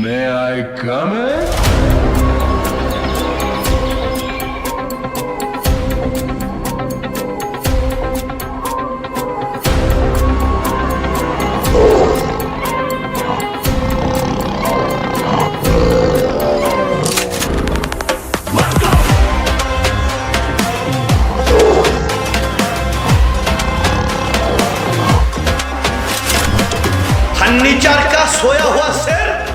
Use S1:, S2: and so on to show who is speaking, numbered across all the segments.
S1: May I come in?
S2: Furniture का सोया हुआ शेर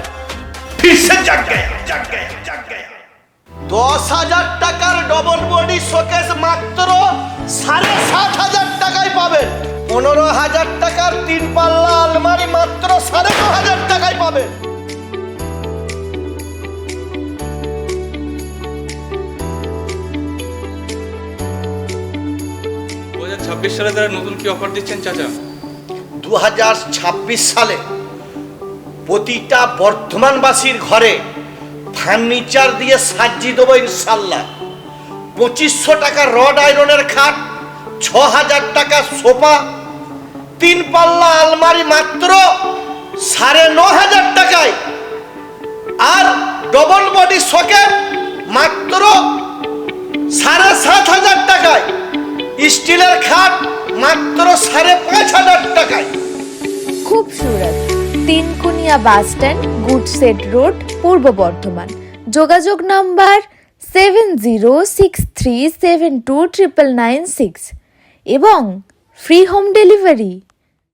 S2: কিসের জায়গায় দশ হাজার টাকার ডবল বডি শোকেস মাত্র সাড়ে সাত হাজার টাকায় পাবেন। পনেরো হাজার টাকার তিন পাল্লা আলমারি মাত্র সাড়ে ন হাজার টাকায় পাবেন।
S3: ছাব্বিশ সালে তারা নতুন কি অফার দিচ্ছেন চাচা?
S2: দু হাজার ছাব্বিশ সালে। প্রতিটা বর্ধমানবাসীর ঘরে ফার্নিচার দিয়ে সাজিয়ে দেবো ইনশাল্লাহ পঁচিশশো টাকা রড আয়রনের খাট ছ হাজার টাকা সোফা, তিন পাল্লা আলমারি মাত্র সাড়ে ন হাজার টাকায়। আর ডবল বডি সকেট মাত্র সাড়ে সাত হাজার টাকায়। স্টিলের খাট মাত্র সাড়ে পাঁচ হাজার
S4: তিনকুনিয়া bus stand, গুডসেট road, Purba Bardhaman. যোগাযোগ number seven zero six three seven two triple nine six. এবং ফ্রি হোম ডেলিভারি